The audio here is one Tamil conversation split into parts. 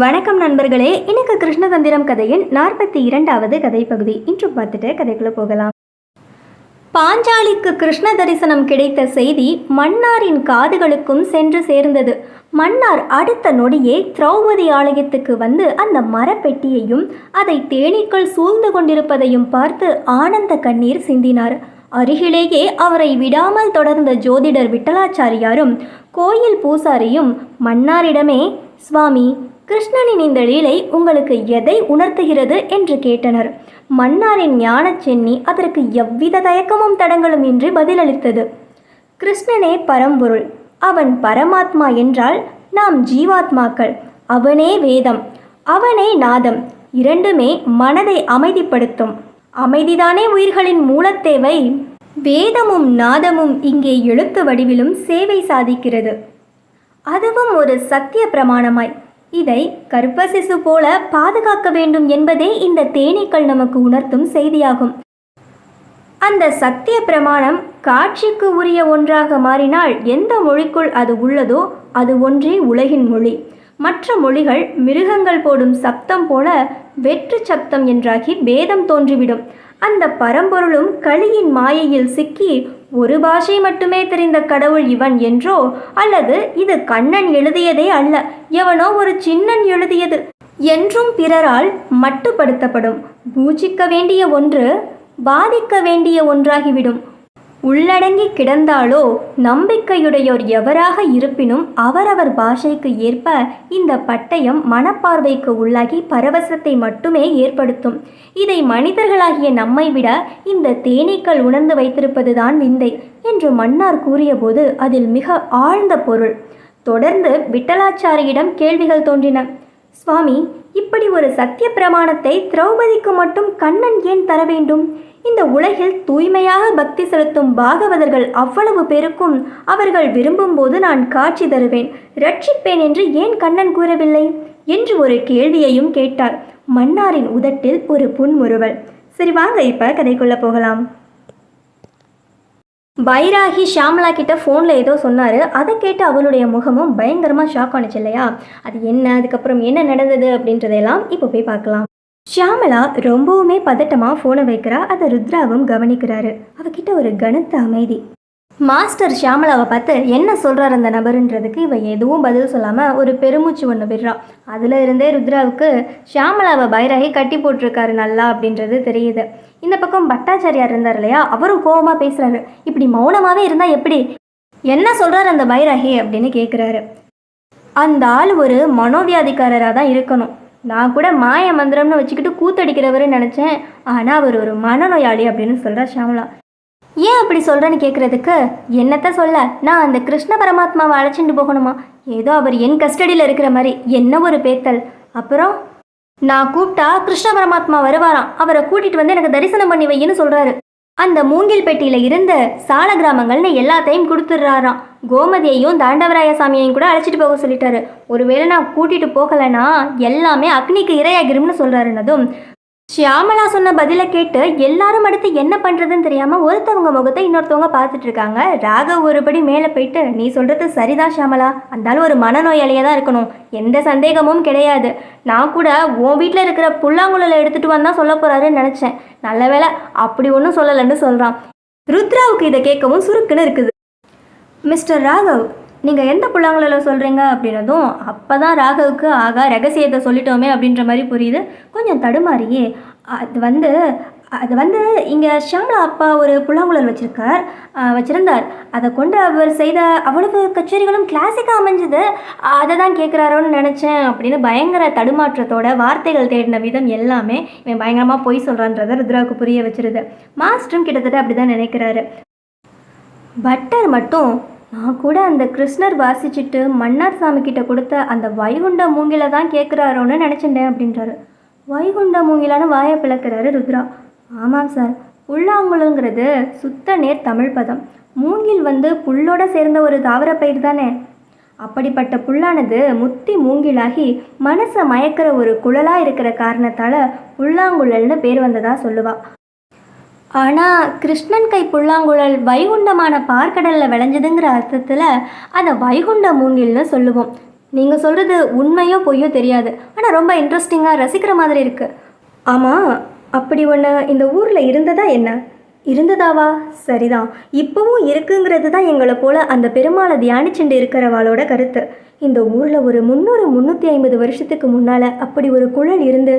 வணக்கம் நண்பர்களே. இன்னைக்கு கிருஷ்ணதந்திரம் கதையின் நாற்பத்தி இரண்டாவது கதை பகுதி இன்று பார்த்துட்டு கதைக்குள்ளே போகலாம். பாஞ்சாலிக்கு கிருஷ்ண தரிசனம் கிடைத்த செய்தி மன்னாரின் காதுகளுக்கும் சென்று சேர்ந்தது. மன்னார் அடுத்த நொடியே திரௌபதி ஆலயத்துக்கு வந்து அந்த மரப்பெட்டியையும் அதை தேனீக்கள் சூழ்ந்து கொண்டிருப்பதையும் பார்த்து ஆனந்த கண்ணீர் சிந்தினார். அருகிலேயே அவரை விடாமல் தொடர்ந்த ஜோதிடர் விட்டலாச்சாரியாரும் கோயில் பூசாரியும் மன்னாரிடமே சுவாமி கிருஷ்ணனின் இந்த லீலை உங்களுக்கு எதை உணர்த்துகிறது என்று கேட்டனர். மன்னாரின் ஞான சென்னி அதற்கு எவ்வித தயக்கமும் தடங்களும் இன்றி பதிலளித்தது. கிருஷ்ணனே பரம்பொருள் அவன் பரமாத்மா என்றால் நாம் ஜீவாத்மாக்கள் அவனே வேதம் அவனே நாதம் இரண்டுமே மனதை அமைதிப்படுத்தும். அமைதிதானே உயிர்களின் மூலத்தேவை வேதமும் நாதமும் இங்கே எழுத்து வடிவிலும் சேவை சாதிக்கிறது. அதுவும் ஒரு சத்திய பிரமாணமாய். இதை கருப்பசிசு போல பாதுகாக்க வேண்டும் என்பதே இந்த தேனீக்கள் நமக்கு உணர்த்தும் செய்தியாகும். அந்த சத்திய பிரமாணம் காட்சிக்கு உரிய ஒன்றாக மாறினால் எந்த மொழிக்குள் அது உள்ளதோ அது ஒன்றே உலகின் மொழி. மற்ற மொழிகள் மிருகங்கள் போடும் சப்தம் போல வெற்று சப்தம் என்றாகி பேதம் தோன்றிவிடும். அந்த பரம்பொருளும் களியின் மாயையில் சிக்கி ஒரு பாஷை மட்டுமே தெரிந்த கடவுள் இவன் என்றோ அல்லது இது கண்ணன் எழுதியதே அல்ல எவனோ ஒரு சின்னன் எழுதியது என்றும் பிறரால் மட்டுப்படுத்தப்படும். பூஜிக்க வேண்டிய ஒன்று பாதிக்க வேண்டிய ஒன்றாகிவிடும். உள்ளடங்கி கிடந்தாலோ நம்பிக்கையுடையோர் எவராக இருப்பினும் அவரவர் பாஷைக்கு ஏற்ப இந்த பட்டயம் மனப்பார்வைக்கு உள்ளாகி பரவசத்தை மட்டுமே ஏற்படுத்தும். இதை மனிதர்களாகிய நம்மை விட இந்த தேனீக்கள் உணர்ந்து வைத்திருப்பதுதான் விந்தை என்று மன்னார் கூறியபோது அதில் மிக ஆழ்ந்த பொருள். தொடர்ந்து விட்டலாச்சாரியிடம் கேள்விகள் தோன்றின. சுவாமி இப்படி ஒரு சத்திய பிரமாணத்தை திரௌபதிக்கு மட்டும் கண்ணன் ஏன் தர வேண்டும்? இந்த உலகில் தூய்மையாக பக்தி செலுத்தும் பாகவதர்கள் அவ்வளவு பேருக்கும் அவர்கள் விரும்பும்போது நான் காட்சி தருவேன். ரட்சிப்பேன் என்று ஏன் கண்ணன் கூறவில்லை? என்று ஒரு கேள்வியையும் கேட்டார் மன்னாரின் உதட்டில் ஒரு புன்முறுவல். சரி வாங்க இப்ப கதைக்குள்ள போகலாம். பைராகி ஷாம்லா கிட்ட ஃபோனில் ஏதோ சொன்னார். அதை கேட்டு அவளுடைய முகமும் பயங்கரமாக ஷாக் ஆனிச்சு இல்லையா? அது என்ன? அதுக்கப்புறம் என்ன நடந்தது அப்படின்றதெல்லாம் இப்போ போய் பார்க்கலாம். ஷியாமலா ரொம்பவுமே பதட்டமாக ஃபோனை வைக்கிறா. அதை ருத்ராவும் கவனிக்கிறாரு. அவகிட்ட ஒரு கனத்த அமைதி. மாஸ்டர் ஷியாமலாவை பார்த்து என்ன சொல்கிறார் அந்த நபருன்றதுக்கு இவ எதுவும் பதில் சொல்லாமல் ஒரு பெருமூச்சு ஒன்று விடுறா. அதில் இருந்தே ருத்ராவுக்கு ஷியாமலாவை பைராகி கட்டி போட்டிருக்காரு நல்லா அப்படின்றது தெரியுது. இந்த பக்கம் பட்டாச்சாரியார் இருந்தார் இல்லையா? அவரும் கோபமாக பேசுகிறாரு இப்படி மௌனமாகவே இருந்தால் எப்படி? என்ன சொல்கிறார் அந்த பைராகி அப்படின்னு கேட்குறாரு அந்த ஆள் ஒரு மனோவியாதிக்காரராக தான் இருக்கணும். நான் கூட மாய மந்திரம்னு வச்சுக்கிட்டு கூத்தடிக்கிறவருன்னு நினச்சேன். ஆனால் அவர் ஒரு மனநோயாளி அப்படின்னு சொல்கிறார் ஷியாமலா. ஏன் அப்படி சொல்கிறேன்னு கேட்குறதுக்கு என்னத்த சொல்ல? நான் அந்த கிருஷ்ண பரமாத்மாவை அழைச்சிட்டு போகணுமா? ஏதோ அவர் என் கஸ்டடியில் இருக்கிற மாதிரி என்ன ஒரு பேத்தல். அப்புறம் நான் கூப்பிட்டா கிருஷ்ண பரமாத்மா வருவாராம். அவரை கூட்டிட்டு வந்து எனக்கு தரிசனம் பண்ணி வையின்னு சொல்கிறாரு அந்த மூங்கில் பெட்டியில் இருந்த சால கிராமங்கள்னு எல்லாத்தையும் கொடுத்துட்றாராம். கோமதியையும் தாண்டவராய சாமியையும் கூட அழைச்சிட்டு போக சொல்லிட்டாரு. ஒருவேளை நான் கூட்டிட்டு போகலைன்னா எல்லாமே அக்னிக்கு இரையாகிரும்னு சொல்கிறாருன்னதும் ஷியாமலா சொன்ன பதிலை கேட்டு எல்லாரும் அடுத்து என்ன பண்ணுறதுன்னு தெரியாமல் ஒருத்தவங்க முகத்தை இன்னொருத்தவங்க பார்த்துட்டு இருக்காங்க. ராகவ் ஒருபடி மேலே போயிட்டு நீ சொல்கிறது சரிதான் ஷியாமலா. அந்தாலும் ஒரு மனநோயாளியாக தான் இருக்கணும். எந்த சந்தேகமும் கிடையாது. நான் கூட உன் வீட்டில் இருக்கிற புல்லாங்குழலை எடுத்துகிட்டு வந்தா சொல்ல போகிறாருன்னு நினச்சேன். நல்ல வேளை அப்படி ஒன்றும் சொல்லலைன்னு சொல்கிறான் ருத்ராவுக்கு இதை கேட்கவும் சுருக்குன்னு இருக்குது. மிஸ்டர் ராகவ் நீங்கள் எந்த புல்லாங்குழல சொல்கிறீங்க அப்படின்னதும் அப்போ தான் ராகவுக்கு ஆகா ரகசியத்தை சொல்லிட்டோமே அப்படின்ற மாதிரி புரியுது. கொஞ்சம் தடுமாறியே. அது வந்து அது வந்து இங்கே ஷாம்லா அப்பா ஒரு புல்லாங்குழல் வச்சுருக்கார். வச்சுருந்தார். அதை கொண்டு அவர் செய்த அவ்வளவு கச்சேரிகளும் கிளாசிக்காக அமைஞ்சது. அதை தான் கேட்குறாரோன்னு நினச்சேன் அப்படின்னு பயங்கர தடுமாற்றத்தோட வார்த்தைகள் தேடின விதம் எல்லாமே இவன் பயங்கரமாக பொய் சொல்கிறான்றதை ருத்ராவுக்கு புரிய வச்சிருது. மாஸ்டரும் கிட்டத்தட்ட அப்படி தான் நினைக்கிறாரு. பட்டர் மட்டும் நான் கூட அந்த கிருஷ்ணர் வாசிச்சுட்டு மன்னார் சாமி கிட்ட கொடுத்த அந்த வைகுண்ட மூங்கில தான் கேட்குறாரோன்னு நினச்சிட்டேன் அப்படின்றாரு. வைகுண்ட மூங்கிலான்னு வாயை பிளக்கிறாரு ருத்ரா. ஆமாம் சார் புல்லாங்குழல்ங்கிறது சுத்த நேர் தமிழ் பதம். மூங்கில் வந்து புல்லோட சேர்ந்த ஒரு தாவர பயிர் தானே. அப்படிப்பட்ட புல்லானது முத்தி மூங்கிலாகி மனசை மயக்கிற ஒரு குழலாக இருக்கிற காரணத்தால் புல்லாங்குழல்னு பேர் வந்ததாக சொல்லுவாள் ஆனால் கிருஷ்ணன் கை புல்லாங்குழல் வைகுண்டமான பார்க்கடலில் விளைஞ்சதுங்கிற அர்த்தத்தில் அதை வைகுண்ட மூங்கில்னு சொல்லுவோம். நீங்கள் சொல்கிறது உண்மையோ பொய்யோ தெரியாது. ஆனால் ரொம்ப இன்ட்ரெஸ்டிங்காக ரசிக்கிற மாதிரி இருக்குது ஆமாம் அப்படி ஒன்று இந்த ஊரில் இருந்ததா என்ன? இருந்ததாவா? சரிதான். இப்போவும் இருக்குங்கிறது தான் எங்களை போல் அந்த பெருமாளை தியானிச்சுண்டு இருக்கிறவாளோட கருத்து. இந்த ஊரில் ஒரு முந்நூறு முந்நூற்றி ஐம்பது வருஷத்துக்கு முன்னால் அப்படி ஒரு குழல் இருந்து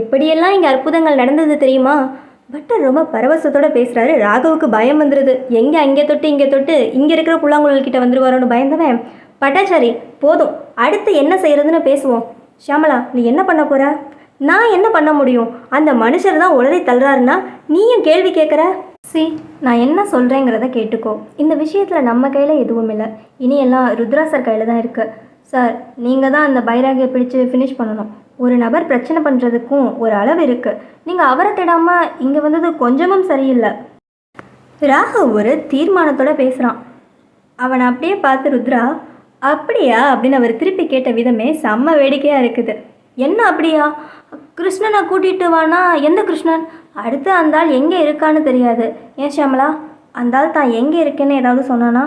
எப்படியெல்லாம் இங்கே அற்புதங்கள் நடந்தது தெரியுமா? பட்டர் ரொம்ப பரவசத்தோட பேசுகிறாரு ராகவுக்கு பயம் வந்துடுது எங்கே அங்கே தொட்டு இங்கே தொட்டு இங்கே இருக்கிற புல்லாங்குழல் கிட்ட வந்துருவாரோன்னு பயந்தவன். பட்டாச்சாரி போதும். அடுத்து என்ன செய்கிறதுன்னு பேசுவோம். ஷியாமலா நீ என்ன பண்ண போகிற நான் என்ன பண்ண முடியும்? அந்த மனுஷர் தான் உளறி தள்ளுறாருன்னா நீயும் கேள்வி கேட்குற? சி நான் என்ன சொல்கிறேங்கிறத கேட்டுக்கோ. இந்த விஷயத்தில் நம்ம கையில் எதுவும் இல்லை. இனி எல்லாம் ருத்ரா சார் கையில் தான் இருக்குது சார் நீங்கள் தான் அந்த பைராகியை பிடிச்சு ஃபினிஷ் பண்ணணும். ஒரு நபர் பிரச்சனை பண்ணுறதுக்கும் ஒரு அளவு இருக்குது நீங்கள் அவரை தேடாமல் இங்கே வந்தது கொஞ்சமும் சரியில்லை. ராகவ் ஒரு தீர்மானத்தோட பேசுகிறான் அவனை அப்படியே பார்த்து ருத்ரா அப்படியா? அப்படின்னு அவர் திருப்பி கேட்ட விதமே செம்ம வேடிக்கையாக இருக்குது. என்ன அப்படியா? கிருஷ்ணனை கூட்டிகிட்டு வானா? எந்த கிருஷ்ணன்? அடுத்து அந்த ஆள் எங்கே இருக்கான்னு தெரியாது. ஏன் ஷியாமலா? அந்த ஆள் தான் எங்கே இருக்கேன்னு ஏதாவது சொன்னானா?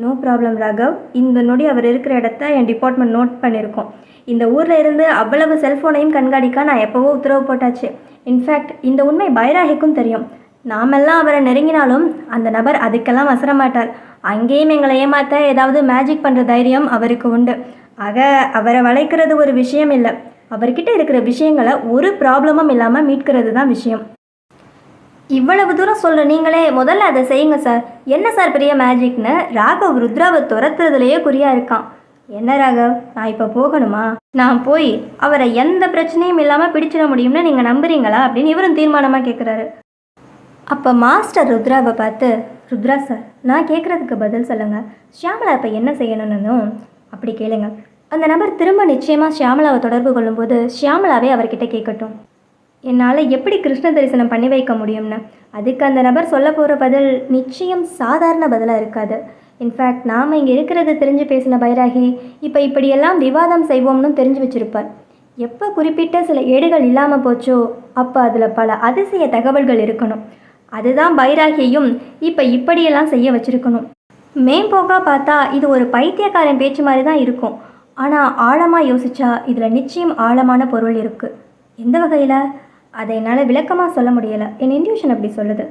நோ ப்ராப்ளம் ராகவ் இந்த நொடி அவர் இருக்கிற இடத்த என் டிபார்ட்மெண்ட் நோட் பண்ணியிருக்கோம். இந்த ஊரில் இருந்து அவ்வளவு செல்ஃபோனையும் கண்காணிக்க நான் எப்போவோ உத்தரவு போட்டாச்சு. இன்ஃபேக்ட் இந்த உண்மை பைராகிக்கும் தெரியும். நாமெல்லாம் அவரை நெருங்கினாலும் அந்த நபர் அதுக்கெல்லாம் வசர மாட்டார் அங்கேயும் எங்களை ஏமாற்ற ஏதாவது மேஜிக் பண்ணுற தைரியம் அவருக்கு உண்டு. ஆக அவரை வளைக்கிறது ஒரு விஷயம் இல்லை. அவர்கிட்ட இருக்கிற விஷயங்களை ஒரு ப்ராப்ளமும் இல்லாமல் மீட்கிறது தான் விஷயம். இவ்வளவு தூரம் சொல்ற நீங்களே முதல்ல அதை செய்யுங்க சார். என்ன சார் பெரிய மேஜிக்னு ராகவ் ருத்ராவை துரத்துறதுலையே குறியா இருக்கான். என்ன ராகவ்? நான் இப்போ போகணுமா? நான் போய் அவரை எந்த பிரச்சனையும் இல்லாமல் பிடிச்சிட முடியும்னு நீங்கள் நம்புறீங்களா அப்படின்னு இவரும் தீர்மானமாக கேட்குறாரு அப்போ மாஸ்டர் ருத்ராவை பார்த்து ருத்ரா சார் நான் கேட்குறதுக்கு பதில் சொல்லுங்கள் ஷியாமலா இப்போ என்ன செய்யணும்னும்? அப்படி கேளுங்க. அந்த நபர் திரும்ப நிச்சயமாக ஷியாமலாவை தொடர்பு கொள்ளும்போது ஷியாமலாவே அவர்கிட்ட கேட்கட்டும். என்னால் எப்படி கிருஷ்ண தரிசனம் பண்ணி வைக்க முடியும்னு? அதுக்கு அந்த நபர் சொல்ல போகிற பதில் நிச்சயம் சாதாரண பதிலாக இருக்காது. இன்ஃபேக்ட் நாம் இங்கே இருக்கிறத தெரிஞ்சு பேசின பைராகி இப்போ இப்படியெல்லாம் விவாதம் செய்வோம்னு தெரிஞ்சு வச்சுருப்பார். எப்போ குறிப்பிட்ட சில ஏடுகள் இல்லாமல் போச்சோ அப்போ அதில் பல அதிசய தகவல்கள் இருக்கணும். அதுதான் பைராகியையும் இப்போ இப்படியெல்லாம் செய்ய வச்சுருக்கணும். மேம்போக்கா பார்த்தா இது ஒரு பைத்தியக்காரன் பேச்சு மாதிரி தான் இருக்கும். ஆனால் ஆழமாக யோசிச்சா இதில் நிச்சயம் ஆழமான பொருள் இருக்குது எந்த வகையில்? அதை என்னால் விளக்கமாக சொல்ல முடியலை. என் இன்ட்யூஷன் அப்படி சொல்லுது.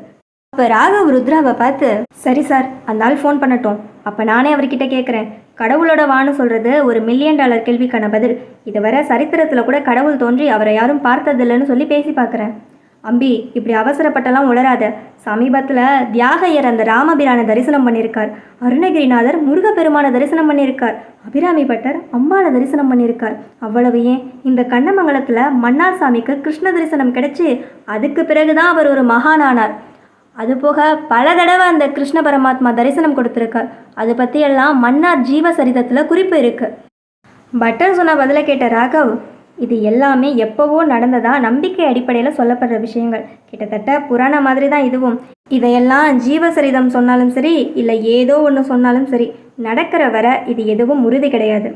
அப்போ ராகவ் ருத்ராவை பார்த்து சரி சார் அந்த ஆள் ஃபோன் பண்ணட்டும். அப்போ நானே அவர்கிட்ட கேட்குறேன் கடவுளோட வான்னு சொல்கிறது ஒரு மில்லியன் டாலர் கேள்விக்கான பதில். இதுவரை சரித்திரத்தில் கூட கடவுள் தோன்றி அவரை யாரும் பார்த்ததில்லைன்னு சொல்லி பேசி பார்க்குறேன். அம்பி இப்படி அவசரப்பட்டெல்லாம் உளராத சமீபத்தில் தியாகையர் அந்த ராமபிரானை தரிசனம் பண்ணியிருக்கார். அருணகிரிநாதர் முருகப்பெருமானை தரிசனம் பண்ணியிருக்கார். அபிராமி பட்டர் அம்பாவை தரிசனம் பண்ணியிருக்கார். அவ்வளவு ஏன்? இந்த கண்ணமங்கலத்தில் மன்னார் சாமிக்கு கிருஷ்ண தரிசனம் கிடைச்சி அதுக்கு பிறகுதான் அவர் ஒரு மகானானார். அதுபோக பல தடவை அந்த கிருஷ்ண பரமாத்மா தரிசனம் கொடுத்துருக்கார். அதை பற்றியெல்லாம் மன்னார் ஜீவசரிதத்தில் குறிப்பு இருக்கு. பட்டர் சொன்ன பதில கேட்ட ராகவ் இது எல்லாமே எப்போவோ நடந்ததா நம்பிக்கை அடிப்படையில் சொல்லப்படுற விஷயங்கள். கிட்டத்தட்ட புராண மாதிரி தான் இதுவும். இதையெல்லாம் ஜீவசரிதம் சொன்னாலும் சரி இல்லை ஏதோ ஒன்று சொன்னாலும் சரி நடக்கிற வர இது எதுவும் உறுதி கிடையாது.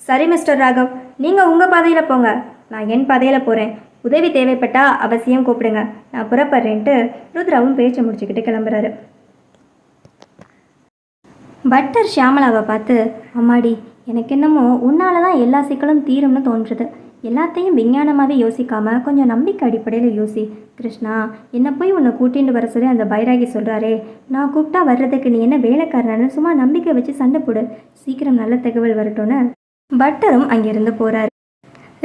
சரி மிஸ்டர் ராகவ் நீங்கள் உங்கள் பாதையில் போங்க. நான் என் பாதையில் போகிறேன் உதவி தேவைப்பட்டால் அவசியம் கூப்பிடுங்க. நான் புறப்படுறேன்ட்டு ருத்ராவும் பேச்சு முடிச்சுக்கிட்டு கிளம்புறாரு. பட்டர் ஷியாமலாவை பார்த்து அம்மாடி எனக்கு என்னமோ உன்னால தான் எல்லா சிக்கலும் தீரும்னு தோன்றுது. எல்லாத்தையும் விஞ்ஞானமாகவே யோசிக்காமல் கொஞ்சம் நம்பிக்கை அடிப்படையில் யோசி. கிருஷ்ணா என்னை போய் உன்னை கூட்டின்னு வர சொல்லி அந்த பைராகி சொல்கிறாரே நான் கூப்பிட்டா வர்றதுக்கு நீ என்ன வேலைக்காரனு சும்மா நம்பிக்கை வச்சு சண்டை போடு. சீக்கிரம் நல்ல தகவல் வரட்டும்னு பட்டரும் அங்கேருந்து போகிறார்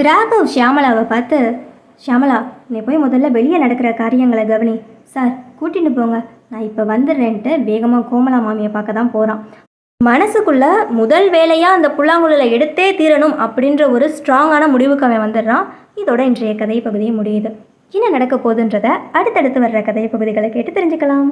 ராகவ் ஷியாமலாவை பார்த்து ஷியாமலா நீ போய் முதல்ல வெளியே நடக்கிற காரியங்களை கவனி. சார் கூட்டின்னு போங்க. நான் இப்போ வந்துடுறேன்ட்டு வேகமாக கோமலா மாமியை பார்க்க தான் போகிறான் மனசுக்குள்ள முதல் வேலையாக அந்த புல்லாங்குழலை எடுத்தே தீரணும் அப்படின்ற ஒரு ஸ்ட்ராங்கான முடிவுக்கு அவன் வந்துடுறான். இதோட இன்றைய கதை பகுதியை முடியுது. என்ன நடக்க போகுதுன்றத அடுத்தடுத்து வர்ற கதை பகுதிகளை கேட்டு தெரிஞ்சுக்கலாம்.